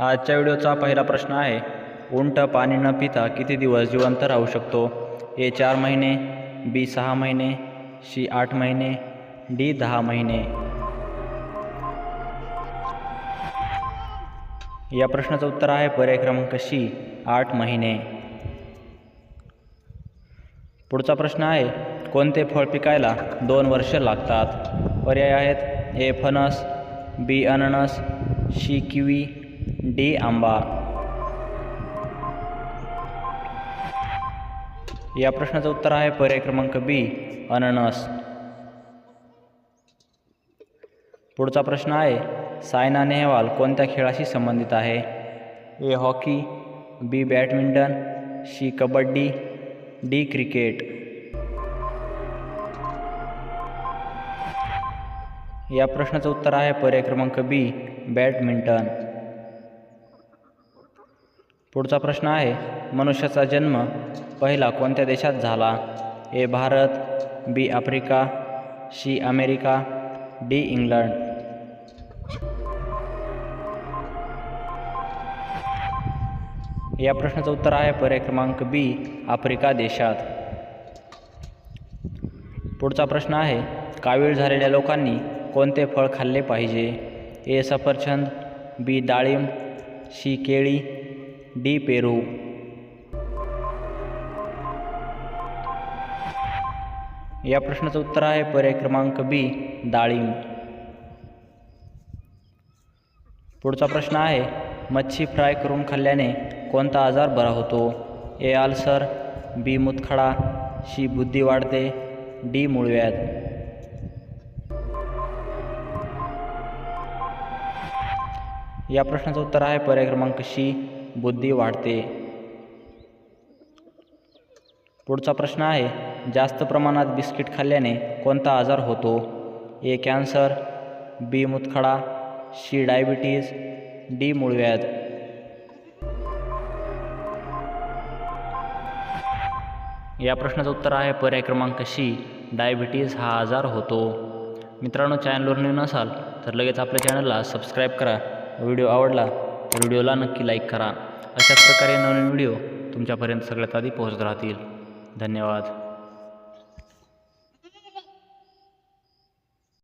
आजच्या व्हिडिओचा पहिला प्रश्न आहे उंट पाणी न पिता किती दिवस जिवंत राहू शकतो? ए चार महिने बी सहा महिने सी आठ महिने डी दहा महिने. या प्रश्नाचं उत्तर आहे पर्याय क्रमांक सी आठ महिने. पुढचा प्रश्न आहे कोणते फळ पिकायला दोन वर्ष लागतात? पर्याय आहेत ए फणस बी अननस सी किवी डी आंबा. या प्रश्नाचं उत्तर आहे पर्याय क्रमांक बी अननस. पुढचा प्रश्न आहे सायना नेहवाल कोणत्या खेळाशी संबंधित आहे? A hockey B badminton C kabaddi D cricket. या प्रश्नाचं उत्तर आहे पर्याय क्रमांक बी बॅडमिंटन. पुढचा प्रश्न आहे मनुष्याचा जन्म पहिला कोणत्या देशात झाला? A Bharat B Africa C America D England. या प्रश्नाचं उत्तर आहे पर्याय क्रमांक बी आफ्रिका देशात. पुढचा प्रश्न आहे कावीळ झालेल्या लोकांनी कोणते फळ खाल्ले पाहिजे? ए सफरचंद बी डाळिंब सी केळी डी पेरू. या प्रश्नाचं उत्तर आहे पर्याय क्रमांक बी डाळिंब. पुढचा प्रश्न आहे मच्छी फ्राय करून खाल्ल्याने कोणता आजार बरा होतो? ए आल्सर बी मुतखडा शी बुद्धी वाढते डी मूळव्याध. या प्रश्नाचं उत्तर आहे पर्याय क्रमांक शी बुद्धी वाढते. पुढचा प्रश्न आहे जास्त प्रमाणात बिस्किट खाल्ल्याने कोणता आजार होतो? ए कॅन्सर बी मुतखडा सी डायबिटीज डी मूळव्याध. या प्रश्नाचं उत्तर आहे पर्याय क्रमांक सी डायबिटीज हा आजार होतो. मित्रांनो चॅनलवर नवीन असाल तर लगेच आपल्या चॅनलला सबस्क्राईब करा. व्हिडिओ आवडला व्हिडिओला नक्की लाईक करा. अशाच प्रकारे नवीन व्हिडिओ तुमच्यापर्यंत सगळ्यात आधी पोहोचत राहतील. धन्यवाद.